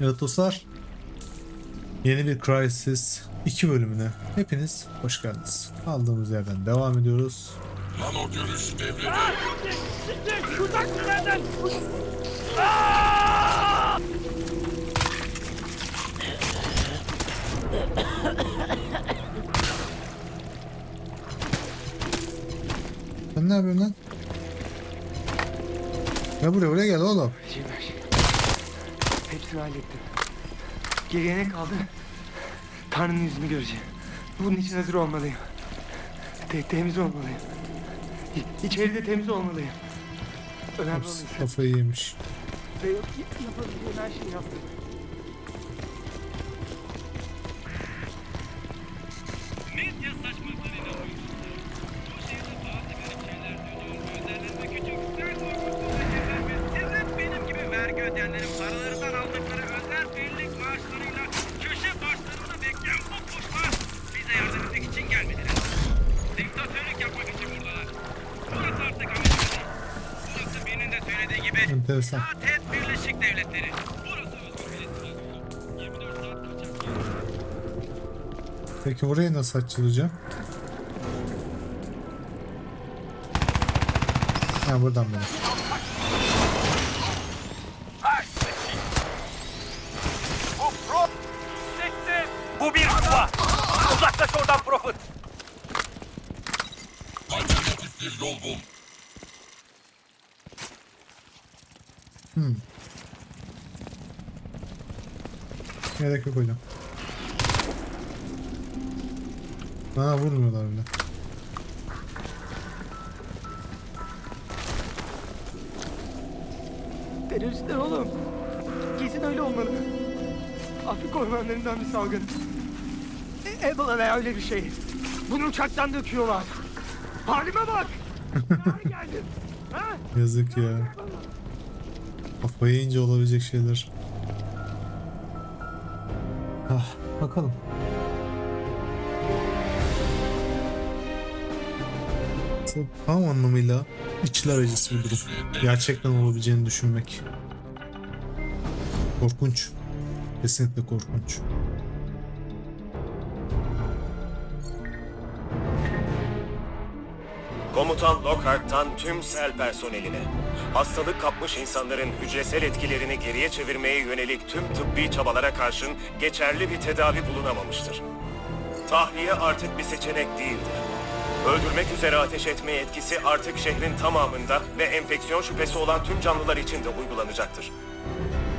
Evet dostlar. Yeni bir Crysis 2 bölümüne hepiniz hoş geldiniz. Kaldığımız yerden devam ediyoruz. Nano görüş devrede. Sen ne yapıyorsun lan? Gel buraya buraya gel oğlum. Hepsini hallettim. Geriye ne kaldı? Tanrı'nın yüzünü göreceğim. Bunun için hazır olmalıyım. Te- temiz olmalıyım. İ- İçeride temiz olmalıyım. Önemli olan ise Kafayı yemiş. ve y- yapabildiğim her şeyi yaptım. Medya saçmalıklarına inanmıyorsunuz. Bu şehirde bazı garip şeyler duydum. Gözleriniz ve küçük sen şeyler ve sizin benim gibi vergi ödeyenlerin paralarından Enteresan. Zaten Birleşik Devletleri. Burası özgür bir istihdam. 24 saat kaçak yer. Peki burayı nasıl açılacağım? Ha buradan böyle. Gerek yok hocam. Bana vurmuyorlar bile. Teröristler oğlum. Kesin öyle olmalı. Afrika ormanlarından bir salgın. E- Ebola veya öyle bir şey. Bunu uçaktan döküyorlar. Halime bak! Ne hale geldin? Ha? Yazık ya. Kafayı yiyince olabilecek şeyler. Bakalım. Tam anlamıyla içler acısı bir durum. Gerçekten olabileceğini düşünmek. Korkunç. Kesinlikle korkunç. Komutan Lockhart'tan tüm sel personeline, hastalık kapmış insanların hücresel etkilerini geriye çevirmeye yönelik tüm tıbbi çabalara karşın geçerli bir tedavi bulunamamıştır. Tahliye artık bir seçenek değildir. Öldürmek üzere ateş etme etkisi artık şehrin tamamında ve enfeksiyon şüphesi olan tüm canlılar için de uygulanacaktır.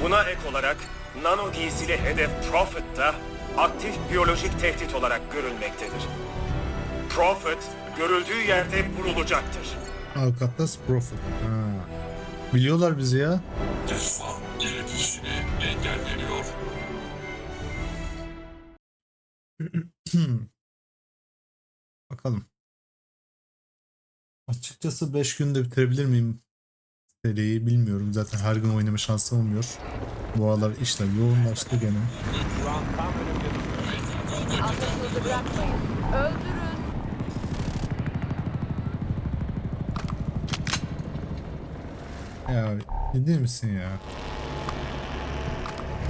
Buna ek olarak nano giysili hedef Prophet da aktif biyolojik tehdit olarak görülmektedir. Prophet görüldüğü yerde vurulacaktır. Avukatlas Profit. Ha. Biliyorlar bizi ya. Düşman iletişimi engelleniyor. Bakalım. Açıkçası 5 günde bitirebilir miyim seriyi bilmiyorum. Zaten her gün oynama şansım olmuyor. Bu aralar işler yoğunlaştı gene. Aklınızı bırakmayın. Öldürün. Ya ciddi misin ya?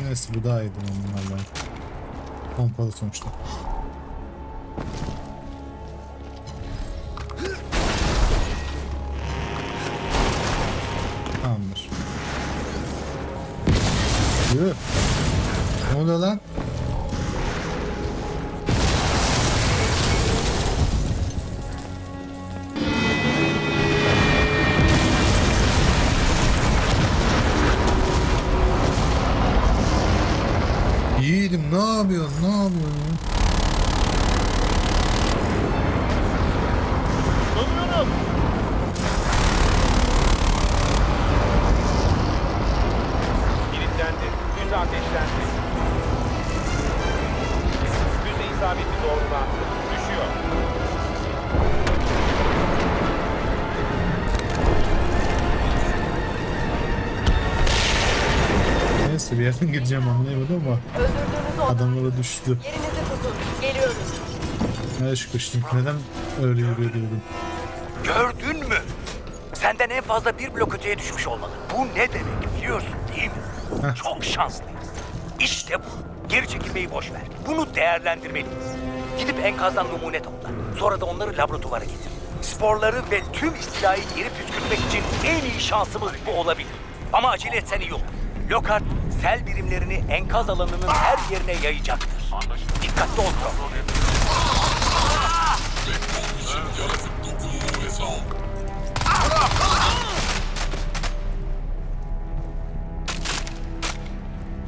Neyse bu daha iyiydi onlarla. Pompalı sonuçta. Yerden gideceğim anlayamadım ama adamlara düştü. Yerinizi tutun. Geliyoruz. Her şıkıştım. Neden öyle yürüyor diyordum. Gördün mü? Senden en fazla bir blok öteye düşmüş olmalı. Bu ne demek biliyorsun değil mi? Heh. Çok şanslıyız. İşte bu. Geri çekilmeyi boş ver. Bunu değerlendirmeliyiz. Gidip enkazdan numune topla. Sonra da onları laboratuvara getir. Sporları ve tüm istilayı geri püskürtmek için en iyi şansımız bu olabilir. Ama acele etsen iyi olur. Lockhart, sel birimlerini enkaz alanının her yerine yayacaktır. Dikkatli ol.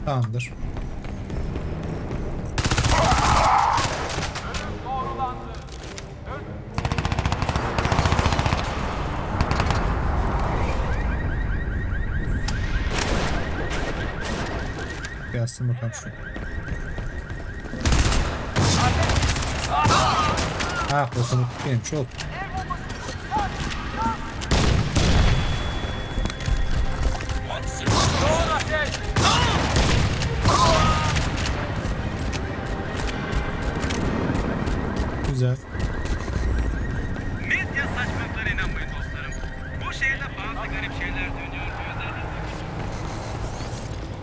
Tamamdır. Gelsin bakalım şu. Ha, otomatik benim çok.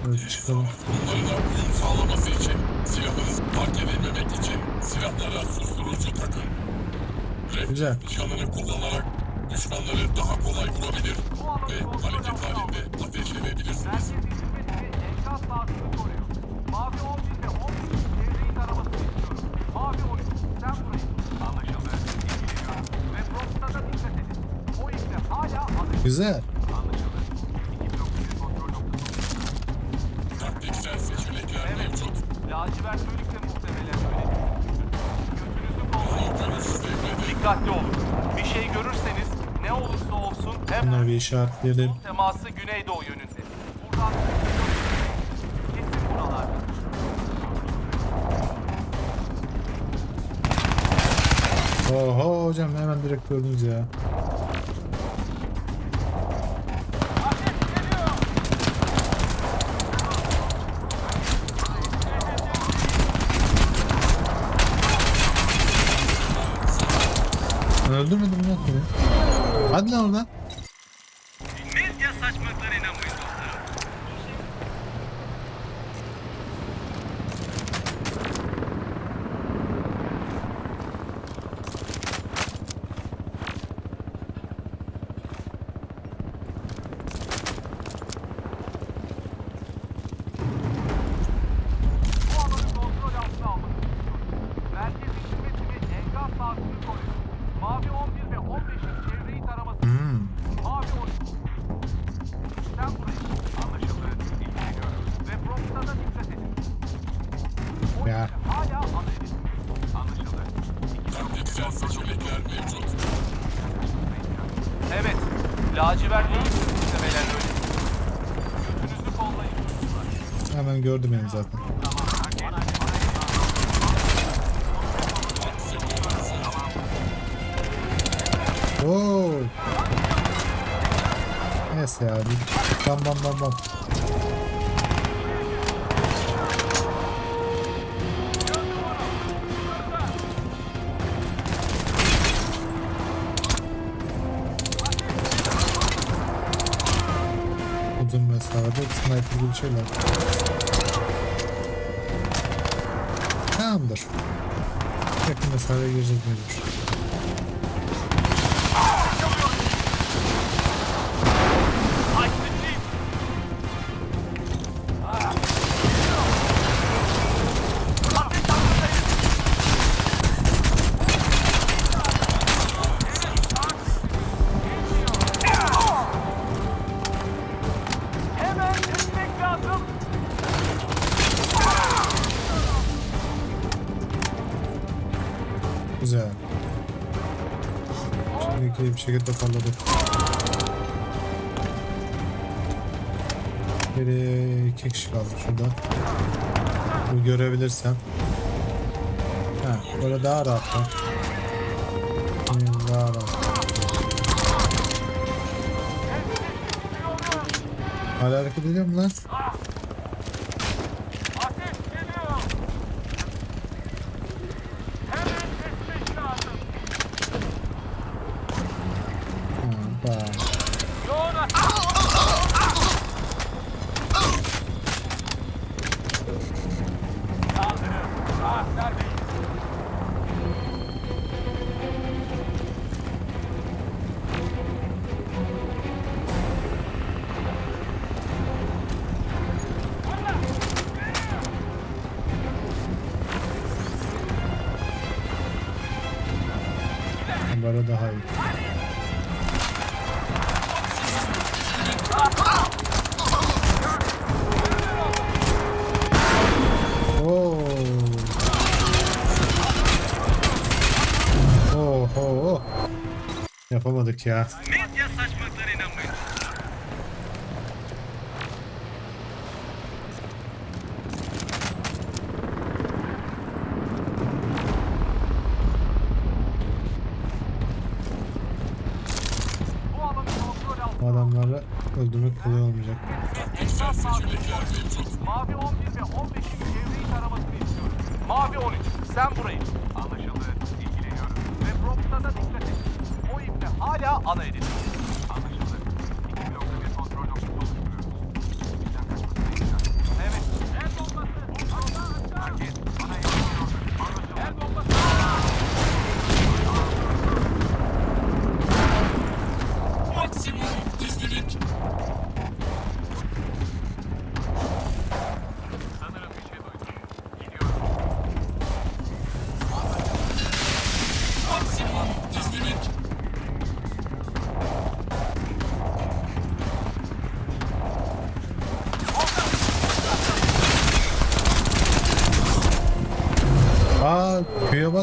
Bunlarına uyum sağlaması için silahınız fark edilmemek için silahlara susturucu takın. Red Güzel. nişanını kullanarak düşmanları daha kolay vurabilir ve hareket halinde ateş edebilirsiniz. Bir işaretleyelim. teması güneydoğu yönünde. Buradan kesin buralarda. Oho hocam hemen direkt gördünüz ya. Öldürmedim lan seni. Hadi lan oradan. Seçenekler mevcut. Evet. Lacivert değil. Muhtemelen öyle. Gözünüzü kollayın. Hemen gördüm beni zaten. Oo. Neyse ya. Bam bam bam bam. Şeyler. Tamamdır. Yakın mesafeye gireceğiz mecbur. Şekilde toparladık. Geriye iki kişi kaldı şurada. Bu görebilirsem. Ha, böyle daha rahat var. Hmm, Daha rahat. Hala hareket ediyor mu lan? Yapamadık ya. Medya saçmalıklara inanmayın. Adamları öldürmek kolay olmayacak.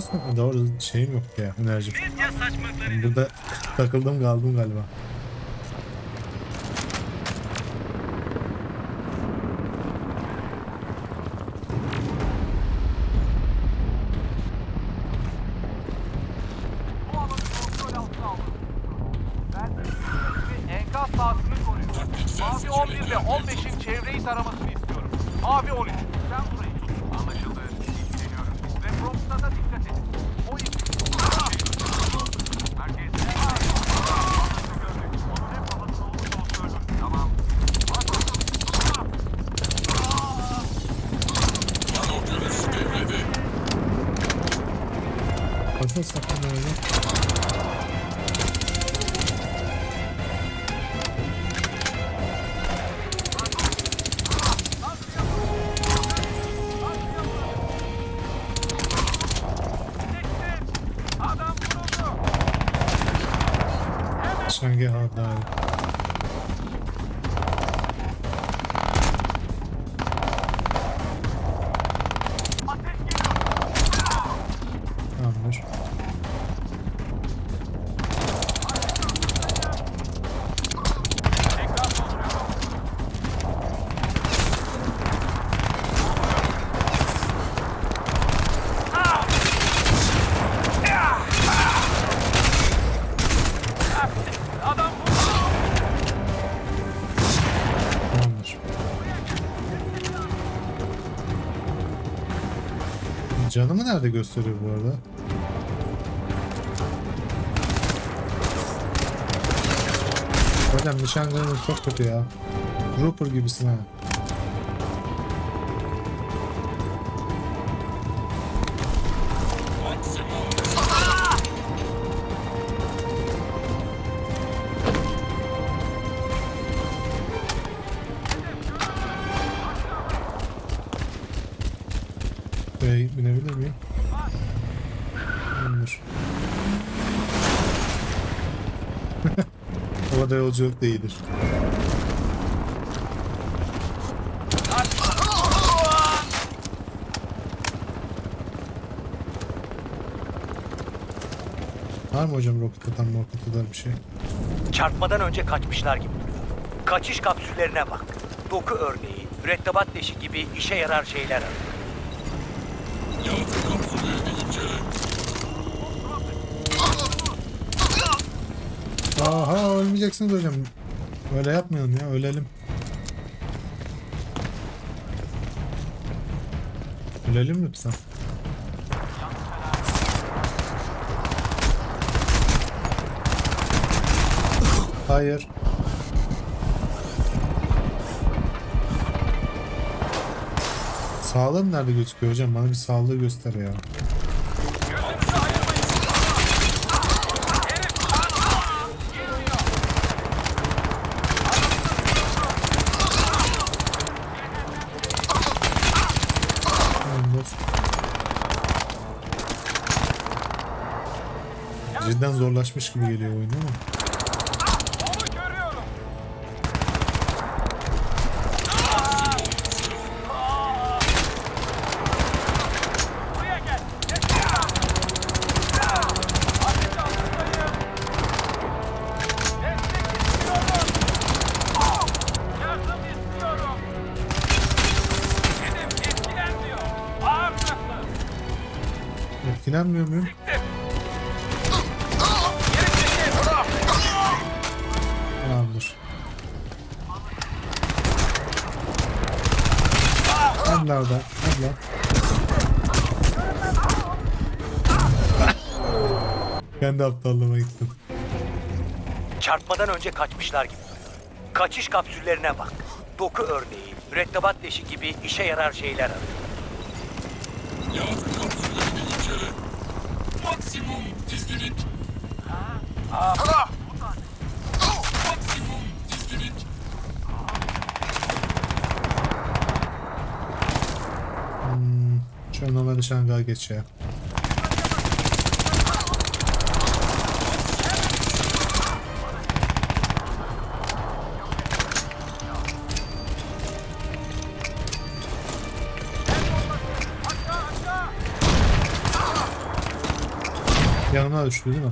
Köye basmadım. Doğru şeyim yok ya enerjim. Burada takıldım kaldım galiba. Nasıl Canımı nerede gösteriyor bu arada? Hocam nişancınız çok kötü ya. Rupert gibisin ha. Da iyidir. Var mı hocam roket atan roket atan bir şey? Çarpmadan önce kaçmışlar gibi duruyor. Kaçış kapsüllerine bak. Doku örneği, mürettebat leşi gibi işe yarar şeyler arıyor. Aha ölmeyeceksiniz hocam. Öyle yapmayalım ya ölelim. Ölelim lütfen. Hayır. Sağlığım nerede gözüküyor hocam? Bana bir sağlığı göster ya. Tamamdır. Cidden zorlaşmış gibi geliyor oyun değil mi? Onu görüyorum. Buraya gel. Destek al. Ateş Yardım istiyorum. Hedef etkilenmiyor. Ağır zırhlı. Etkilenmiyor muyum? Kendi aptallığıma gittim. Çarpmadan önce kaçmışlar gibi. Kaçış kapsüllerine bak. Doku örneği, mürettebat leşi gibi işe yarar şeyler arıyor. Yaratım kapsüllerini içeri. Maksimum gizlilik. Maksimum gizlilik. Şu normalde Şangay geçiyor. Düştü değil mi?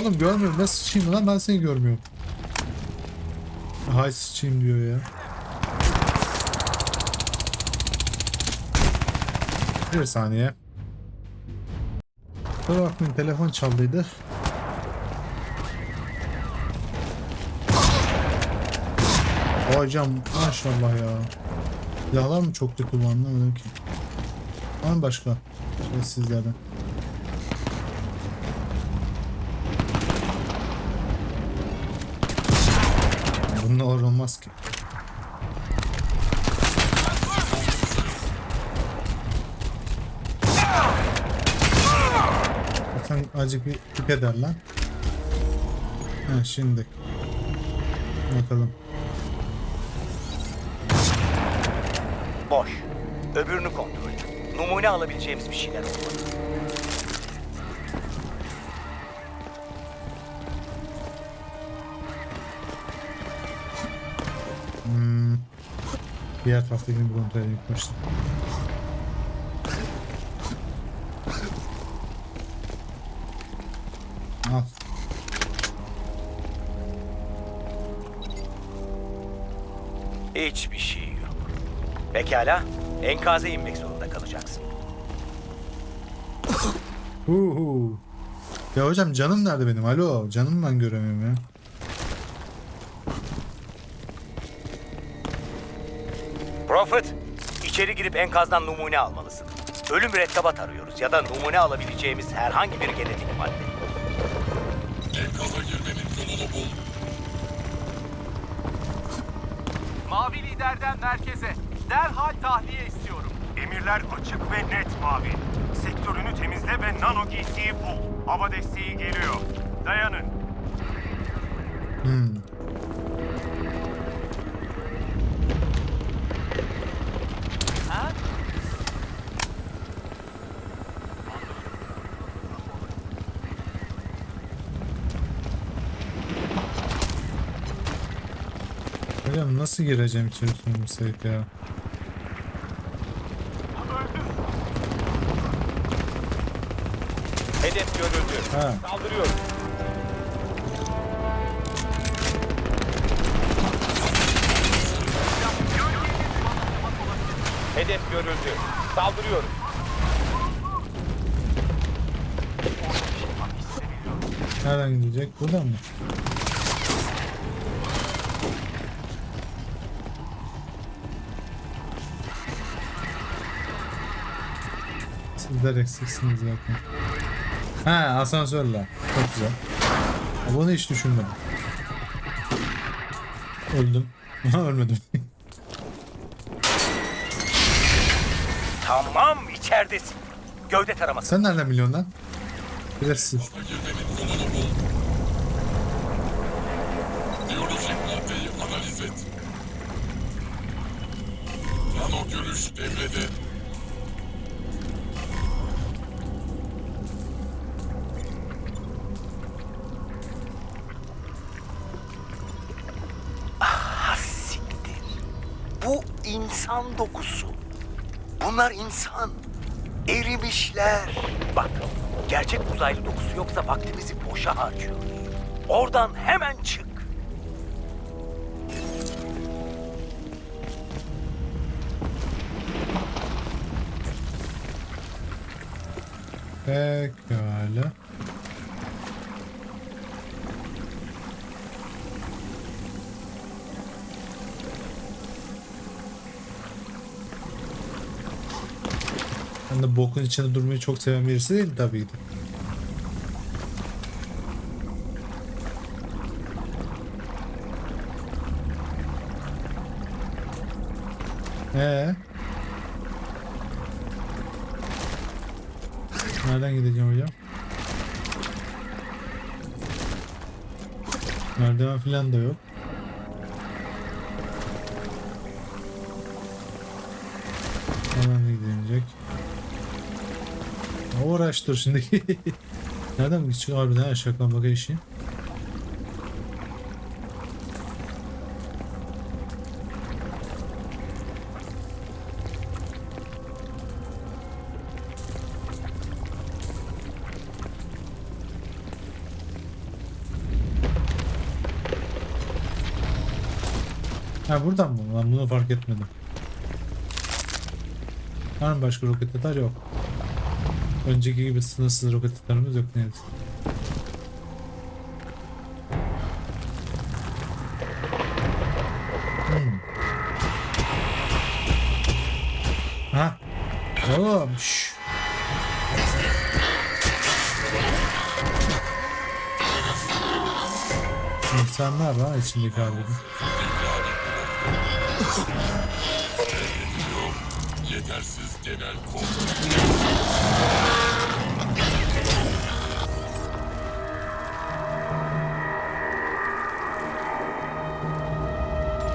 Oğlum görmüyorum. Nasıl sıçayım lan ben seni görmüyorum. Hay sıçayım diyor ya. Bir saniye. Dur bakmayın telefon çaldıydı. Hocam maşallah ya. Silahlar mı çok kötü kullanılmıyor ki? Var başka? Şey sizlerden. Olmaz ki. Zaten acık bir tip eder lan. Ha şimdi. Bakalım. Boş. Öbürünü kontrol et. Numune alabileceğimiz bir şeyler olmalı. Diğer taraftaki bir kontrol edeyim ilk başta. Al. Hiçbir şey yok. Pekala, enkaza inmek zorunda kalacaksın. Hu hu. Ya hocam canım nerede benim? Alo canım ben göremiyorum ya. Prophet, içeri girip enkazdan numune almalısın. Ölü mürettebat arıyoruz ya da numune alabileceğimiz herhangi bir genetik madde. Enkaza girmenin yolunu bul. Mavi liderden merkeze. Derhal tahliye istiyorum. Emirler açık ve net mavi. Sektörünü temizle ve nano giysiyi bul. Hava desteği geliyor. Dayanın. Nasıl gireceğim içeri sorumsayıp ya? Hedef görüldü. Ha. Saldırıyoruz. Hedef görüldü. Saldırıyoruz. Nereden gidecek? Buradan mı? Sizler eksiksiniz zaten. Ha asansörle. Çok güzel. Bunu hiç düşünmedim. Öldüm. Ölmedim. Tamam içeridesin. Gövde taraması. Sen nereden biliyorsun lan? Bilirsin. Biyolojik maddeyi analiz et. Nano görüş devrede. İnsan dokusu. Bunlar insan. Erimişler. Bak, gerçek uzaylı dokusu yoksa vaktimizi boşa harcıyoruz. Oradan hemen çık. Pekala. Ben de bokun içinde durmayı çok seven birisi değil tabii ki. Ee? Nereden gideceğim hocam? Merdiven falan da yok. Dur şimdi. Nereden çıkıyor harbiden her şakan baka işi? Ha buradan mı? Ben bunu fark etmedim. Var mı başka roket atar? Yok. Önceki gibi sınırsız roket atarımız yok ne yazık. Hmm. Ha. Oğlum. şş. İnsanlar var içindeki harbiden. Yetersiz genel.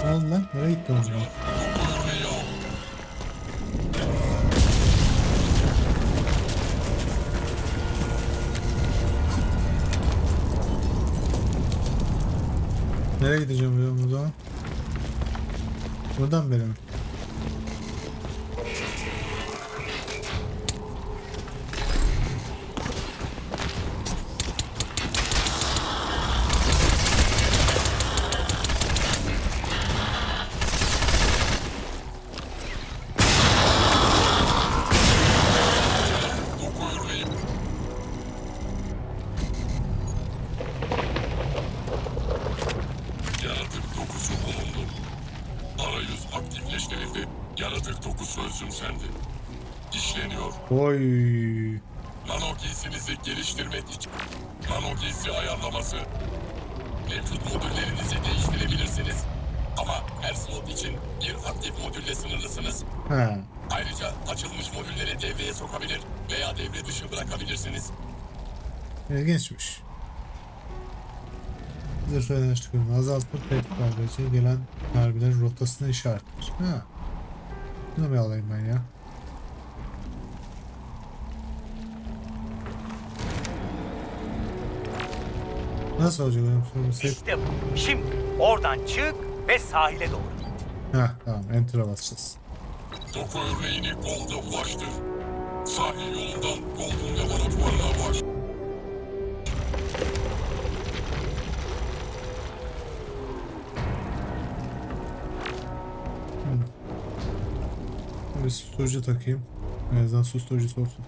Ne oldu lan? Nereye gitti o zaman? Nereye gideceğim hocam o zaman? Buradan beri mi? İçin bir aktif modülle sınırlısınız. Ha. Ayrıca açılmış modülleri devreye sokabilir veya devre dışı bırakabilirsiniz. İlginçmiş. Zırh enerji tükürümü azaltmak tehdit darbeci gelen mermilerin rotasını işaretler. Ha. Bunu bir alayım ben ya. Nasıl olacak? İşte bu. Şimdi oradan çık ve sahile doğru. Heh tamam enter'a basacağız. Doku örneğini Gold'a ulaştır. Sahil yolundan Gold'un laboratuvarına baş. Bir susturucu takayım. En azından susturucusu olsun.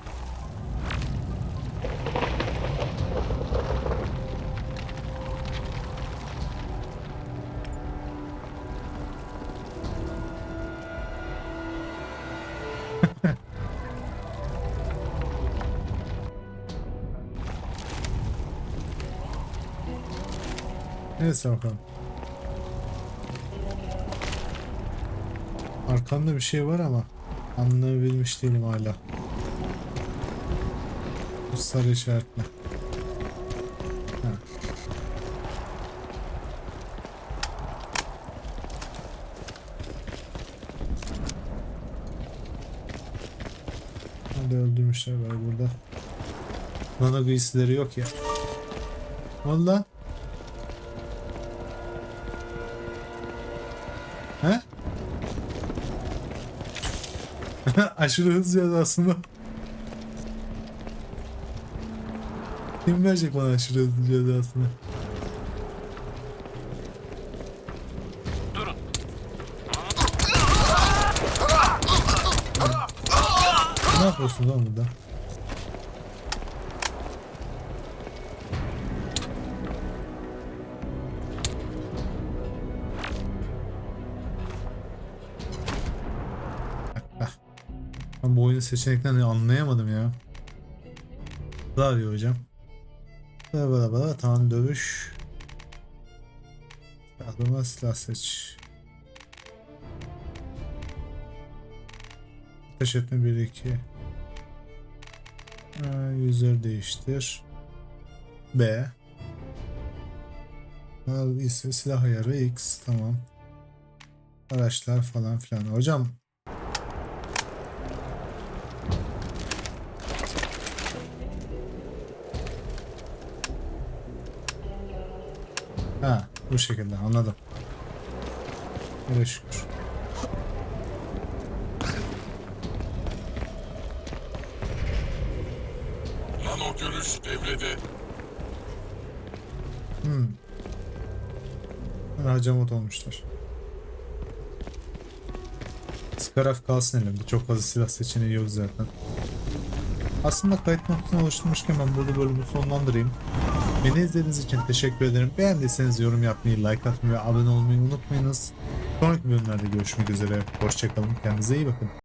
Neyse bakalım. Arkamda bir şey var ama anlayabilmiş değilim hala. Bu sarı işaretle. Ha. Hadi öldürmüşler var burada. Nano giysileri yok ya. Valla. Aşırı hızlı yazdı aslında. Kim verecek bana aşırı hızlı cezasını? Durun. Ne yapıyorsun lan burada? Ben bu oyunun seçeneklerini anlayamadım ya. Ne arıyor hocam? Bala bala bala tamam dövüş. Adama silah seç. Ateş etme 1 2. Ha, Yüzleri değiştir. B. Ha, ise silah ayarı X tamam. Araçlar falan filan. Hocam bu şekilde anladım. Öyle şükür. Nano görüş devrede. Hmm. Hacamat olmuşlar. Scaraf kalsın elimde. Çok fazla silah seçeneği yok zaten. Aslında kayıt noktasını oluşturmuşken ben burada bölümü sonlandırayım. Beni izlediğiniz için teşekkür ederim. Beğendiyseniz yorum yapmayı, like atmayı ve abone olmayı unutmayınız. Sonraki bölümlerde görüşmek üzere. Hoşçakalın. Kendinize iyi bakın.